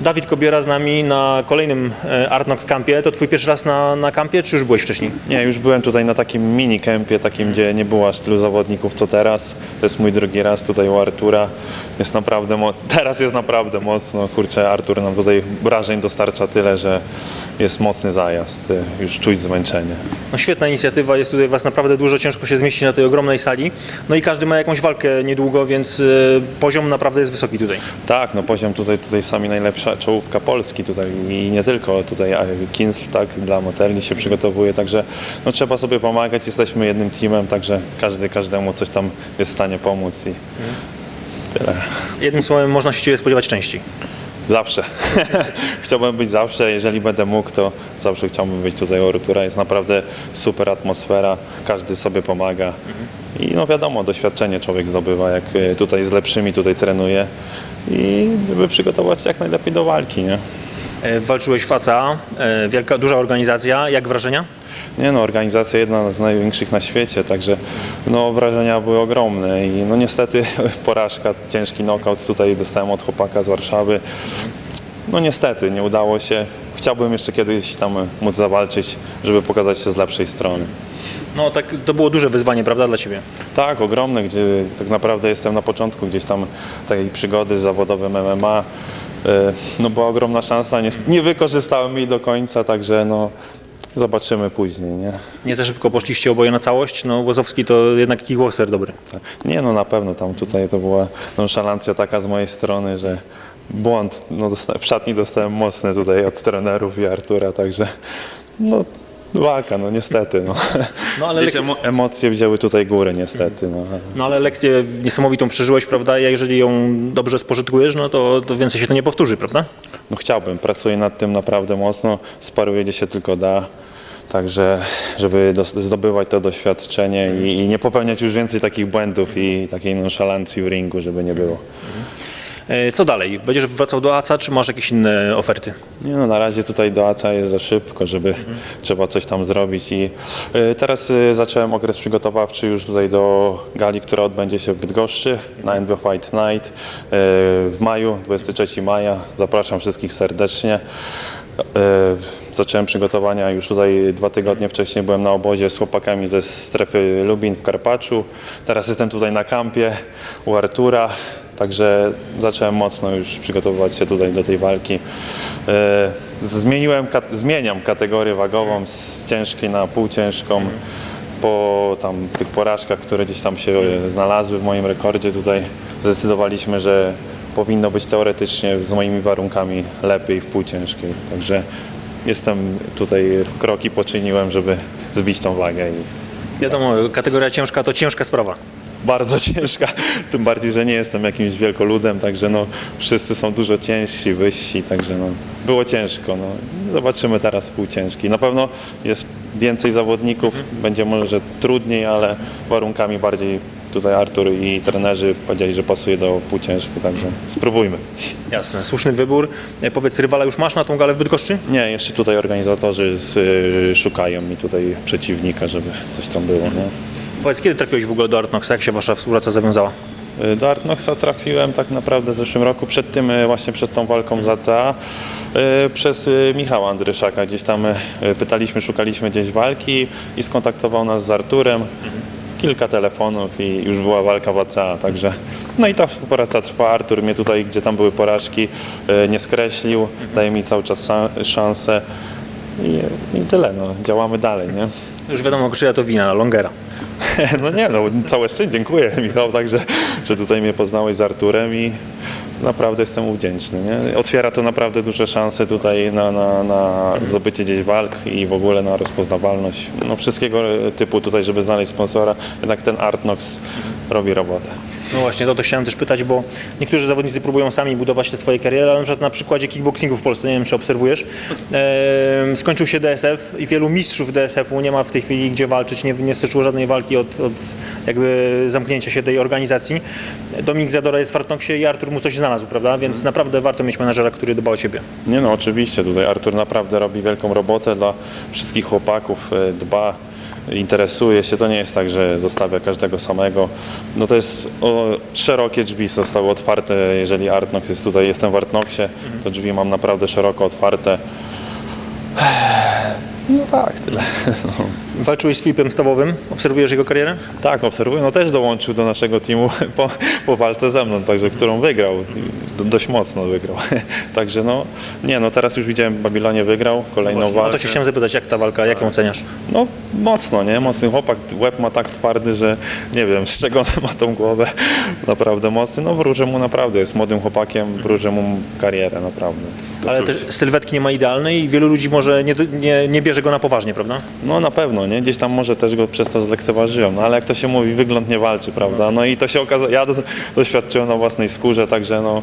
Dawid Kobiera z nami na kolejnym e, Artnox Campie. To twój pierwszy raz na, na kampie, czy już byłeś wcześniej? Nie, już byłem tutaj na takim mini kempie, takim, gdzie nie było aż tylu zawodników co teraz. To jest mój drugi raz tutaj u Artura. Jest naprawdę, teraz jest naprawdę mocno. Kurczę, Artur nam tutaj wrażeń dostarcza tyle, że jest mocny zajazd. Y, Już czuć zmęczenie. No świetna inicjatywa, jest tutaj was naprawdę dużo, ciężko się zmieścić na tej ogromnej sali. No i każdy ma jakąś walkę niedługo, więc e, poziom naprawdę jest wysoki tutaj. Tak, no poziom tutaj, tutaj sami najlepsza czołówka Polski tutaj i nie tylko tutaj Kins tak dla Motelli się przygotowuje, także no trzeba sobie pomagać, jesteśmy jednym teamem, także każdy każdemu coś tam jest w stanie pomóc i tyle. Jednym słowem, można się Ciebie spodziewać częściej. Zawsze. Chciałbym być zawsze, jeżeli będę mógł, to zawsze chciałbym być tutaj u Artura. Jest naprawdę super atmosfera, każdy sobie pomaga. I no wiadomo, doświadczenie człowiek zdobywa, jak e, tutaj z lepszymi tutaj trenuje i żeby przygotować się jak najlepiej do walki, nie? E, Walczyłeś w ACA, e, wielka, duża organizacja. Jak wrażenia? Nie no, organizacja jedna z największych na świecie, także no wrażenia były ogromne i no niestety porażka, ciężki knockout tutaj dostałem od chłopaka z Warszawy. No niestety nie udało się. Chciałbym jeszcze kiedyś tam móc zawalczyć, żeby pokazać się z lepszej strony. No tak, to było duże wyzwanie, prawda, dla Ciebie? Tak, ogromne, gdzie tak naprawdę jestem na początku gdzieś tam takiej przygody z zawodowym MMA. E, No była ogromna szansa, nie, nie wykorzystałem jej do końca, także no zobaczymy później, nie? Nie za szybko poszliście oboje na całość, no Łozowski to jednak kickboxer dobry. Tak. Nie no na pewno tam tutaj to była nonszalancja taka z mojej strony, że błąd, no dosta- w szatni dostałem mocny tutaj od trenerów i Artura, także no walka, no niestety. No. No, ale Gdzieś lekcje- emo- emocje wzięły tutaj górę niestety. No. No ale lekcję niesamowitą przeżyłeś, prawda? Jeżeli ją dobrze spożytkujesz, no to, to więcej się to nie powtórzy, prawda? No chciałbym, pracuję nad tym naprawdę mocno, sparuję gdzie się tylko da. Także, żeby zdobywać to doświadczenie i, i nie popełniać już więcej takich błędów i takiej nonszalancji w ringu, żeby nie było. E, Co dalej? Będziesz wracał do ACA, czy masz jakieś inne oferty? Nie no, na razie tutaj do ACA jest za szybko, żeby trzeba coś tam zrobić i y, teraz y, zacząłem okres przygotowawczy już tutaj do gali, która odbędzie się w Bydgoszczy na NB Fight Night w maju, 23 maja. Zapraszam wszystkich serdecznie. Zacząłem przygotowania już tutaj dwa tygodnie wcześniej byłem na obozie z chłopakami ze strefy Lubin w Karpaczu. Teraz jestem tutaj na kampie u Artura. Także zacząłem mocno już przygotowywać się tutaj do tej walki. E, Zmieniłem, zmieniam kategorię wagową z ciężkiej na półciężką. Po tam tych porażkach, które gdzieś tam się znalazły w moim rekordzie tutaj zdecydowaliśmy, że powinno być teoretycznie z moimi warunkami lepiej w półciężkiej. Także jestem tutaj, kroki poczyniłem, żeby zbić tą wagę i Wiadomo, kategoria ciężka to ciężka sprawa. Bardzo ciężka, tym bardziej, że nie jestem jakimś wielkoludem, także no, wszyscy są dużo ciężsi, wyżsi, także no, było ciężko. No. Zobaczymy teraz półciężki. Na pewno jest więcej zawodników, będzie może trudniej, ale warunkami bardziej tutaj Artur i trenerzy powiedzieli, że pasuje do półciężkiej, także spróbujmy. Jasne, słuszny wybór. E, Powiedz, rywala już masz na tą galę w Bydgoszczy? Nie, jeszcze tutaj organizatorzy y, szukają mi tutaj przeciwnika, żeby coś tam było. Nie? Powiedz, kiedy trafiłeś w ogóle do Artnoxa, jak się wasza współpraca zawiązała? Y, Do Artnoxa trafiłem tak naprawdę w zeszłym roku, przed tym y, właśnie przed tą walką z ACA, y, przez Michała Andryszaka. Gdzieś tam pytaliśmy, szukaliśmy gdzieś walki i skontaktował nas z Arturem. Kilka telefonów i już była walka w ACA, także no i ta współpraca trwa. Artur mnie tutaj, gdzie tam były porażki, nie skreślił, daje mi cały czas szansę i, i tyle, no, działamy dalej, nie? Już wiadomo, czyja to wina, Longera. No nie, no całe szczęście, dziękuję Michał, także, że tutaj mnie poznałeś z Arturem i naprawdę jestem mu wdzięczny. Nie? Otwiera to naprawdę duże szanse tutaj na, na, na zdobycie gdzieś walk i w ogóle na rozpoznawalność. No wszystkiego typu tutaj, żeby znaleźć sponsora, jednak ten Artnox robi robotę. No właśnie, to, to chciałem też pytać, bo niektórzy zawodnicy próbują sami budować te swoje kariery, ale na przykład na przykładzie kickboxingu w Polsce, nie wiem czy obserwujesz, em, skończył się DSF i wielu mistrzów DSF-u nie ma w tej chwili gdzie walczyć, nie, nie stoczyło żadnej walki od, od jakby zamknięcia się tej organizacji. Dominik Zadora jest w Artnoxie i Artur mu coś znalazł, prawda? Więc naprawdę warto mieć menadżera, który dba o ciebie. Nie no, oczywiście, tutaj Artur naprawdę robi wielką robotę dla wszystkich chłopaków, e, dba. Interesuje się. To nie jest tak, że zostawia każdego samego. No to jest o, szerokie drzwi zostały otwarte. Jeżeli Artnox jest tutaj, jestem w Artnoxie, to drzwi mam naprawdę szeroko otwarte. No tak, tyle. Walczyłeś z Filipem Stawowym, obserwujesz jego karierę? Tak, obserwuję. No też dołączył do naszego teamu po, po walce ze mną, także którą wygrał. Do, dość mocno wygrał. Także no, nie no, teraz już widziałem w Babilonie wygrał kolejną No walkę. to się chciałem zapytać, jak ta walka, jak ją oceniasz? No mocno, nie? Mocny chłopak, łeb ma tak twardy, że nie wiem z czego on ma tą głowę. Naprawdę mocny. No wróżę mu naprawdę, jest młodym chłopakiem, wróżę mu karierę, naprawdę. Ale też sylwetki nie ma idealnej i wielu ludzi może nie, nie, nie bierze go na poważnie, prawda? No na pewno, nie? Gdzieś tam może też go przez to zlekceważyłem, no ale jak to się mówi, wygląd nie walczy, prawda? No i to się okazało, ja do, doświadczyłem na własnej skórze, także no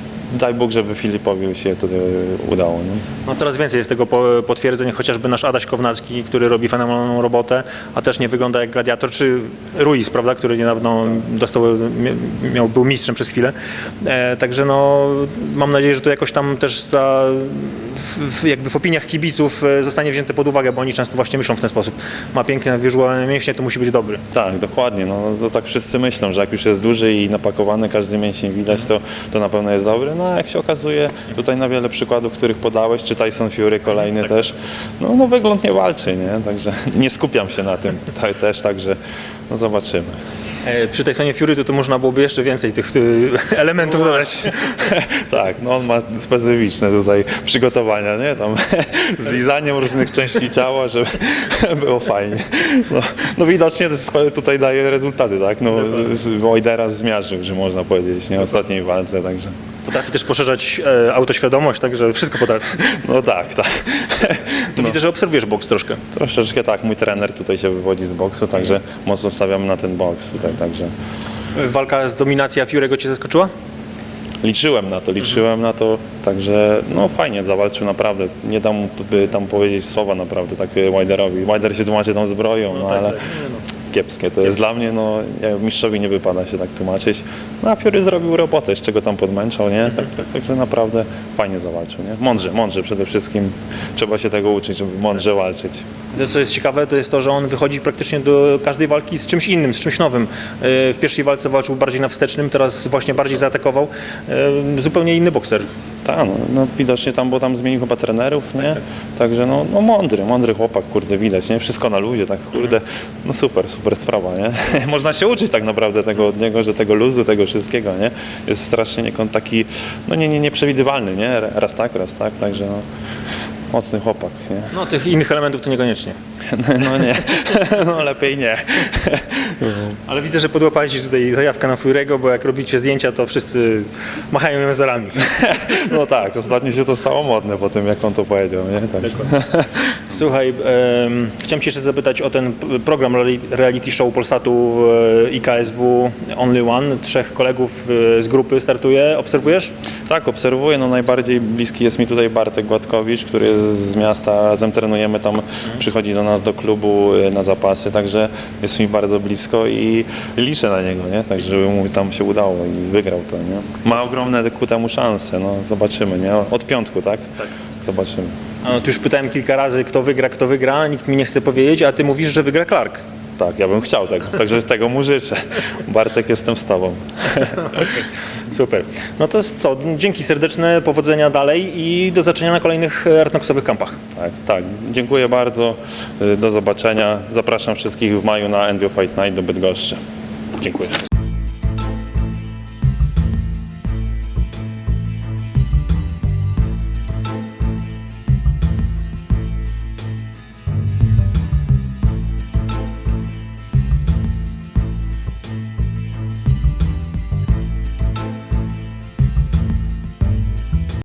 daj Bóg, żeby Filipowi się to e, udało, nie? No coraz więcej jest tego po- potwierdzeń, chociażby nasz Adaś Kownacki, który robi fenomenalną robotę, a też nie wygląda jak gladiator, czy Ruiz, prawda, który niedawno dostał, mia- miał, był mistrzem przez chwilę. E, także no, mam nadzieję, że to jakoś tam też za, w, jakby w opiniach kibiców e, zostanie wzięte pod uwagę, bo oni często właśnie myślą w ten sposób. Ma piękne wizualne mięśnie, to musi być dobry. Tak, dokładnie, no to tak wszyscy myślą, że jak już jest duży i napakowany, każdy mięsień widać, to, to na pewno jest dobry, no a jak się okazuje, tutaj na wiele przykładów, których podałeś, czy Tyson Fury kolejny też, no, no wygląd nie walczy, nie? Także nie skupiam się na tym tak, też, także no zobaczymy. E, przy Tysonie Fury to, to można byłoby jeszcze więcej tych e, elementów dodać. Tak, no on ma specyficzne tutaj przygotowania, nie? Tam z lizaniem różnych części ciała, żeby było fajnie. No, no widocznie tutaj daje rezultaty, tak? No Wojdera zmiażdżył, że można powiedzieć, nie? Ostatniej walce, także. Potrafi też poszerzać e, autoświadomość, także wszystko potrafi. No tak, tak. To Widzę, że obserwujesz boks troszkę. Troszeczkę tak, mój trener tutaj się wywodzi z boksu, także mocno stawiamy na ten boks tutaj, także. Walka z dominacja Fiorego cię zaskoczyła? Liczyłem na to, liczyłem na to, także no fajnie zawalczył naprawdę. Nie dam mu by tam powiedzieć słowa naprawdę tak Widerowi. Wider się tłumaczy tą zbroją, no, ale kiepskie to jest dla mnie, no mistrzowi nie wypada się tak tłumaczyć. No a Fury zrobił robotę, z czego tam podmęczał, nie? Tak, tak, także naprawdę fajnie zawalczył, nie? Mądrze, mądrze przede wszystkim. Trzeba się tego uczyć, żeby mądrze walczyć. To, co jest ciekawe, to jest to, że on wychodzi praktycznie do każdej walki z czymś innym, z czymś nowym. E, W pierwszej walce walczył bardziej na wstecznym, teraz właśnie bardziej zaatakował. E, Zupełnie inny bokser. Tak, no, widocznie tam, bo tam zmienił chyba trenerów, nie? Także no, no mądry, mądry chłopak, kurde, widać, nie? Wszystko na luzie, tak kurde, no super, super sprawa, nie? Można się uczyć tak naprawdę tego od niego, że tego luzu, tego wszystkiego, nie? Jest strasznie taki, no nie, nie, nieprzewidywalny, nie? Raz tak, raz tak, także no, mocny chłopak, nie? No tych innych elementów to niekoniecznie. No nie, no lepiej nie. Ale widzę, że podłapaliście tutaj zajawkę na Fiorego, bo jak robicie zdjęcia, to wszyscy machają jęzorami. No tak, ostatnio się to stało modne po tym, jak on to powiedział, nie? Także. Słuchaj, em, chciałem Cię jeszcze zapytać o ten program reali- reality show Polsatu e, i KSW Only One. Trzech kolegów e, z grupy startuje. Obserwujesz? Tak, obserwuję. No najbardziej bliski jest mi tutaj Bartek Gładkowicz, który jest z miasta. Razem trenujemy tam, przychodzi do nas do klubu y, na zapasy, także jest mi bardzo blisko i liczę na niego, nie? Tak, żeby mu tam się udało i wygrał to, nie? Ma ogromne ku temu szanse, no zobaczymy, nie? Od piątku, tak? Tak. Zobaczymy. A No, tu już pytałem kilka razy, kto wygra, kto wygra. Nikt mi nie chce powiedzieć, a Ty mówisz, że wygra Clark. Tak, ja bym chciał tego, także tego mu życzę. Bartek, jestem z tobą. Super. No to jest co? Dzięki serdeczne, powodzenia dalej i do zobaczenia na kolejnych e, Artnoxowych kampach. Tak, tak. Dziękuję bardzo. Y, Do zobaczenia. Zapraszam wszystkich w maju na NBO Fight Night do Bydgoszczy. Dziękuję.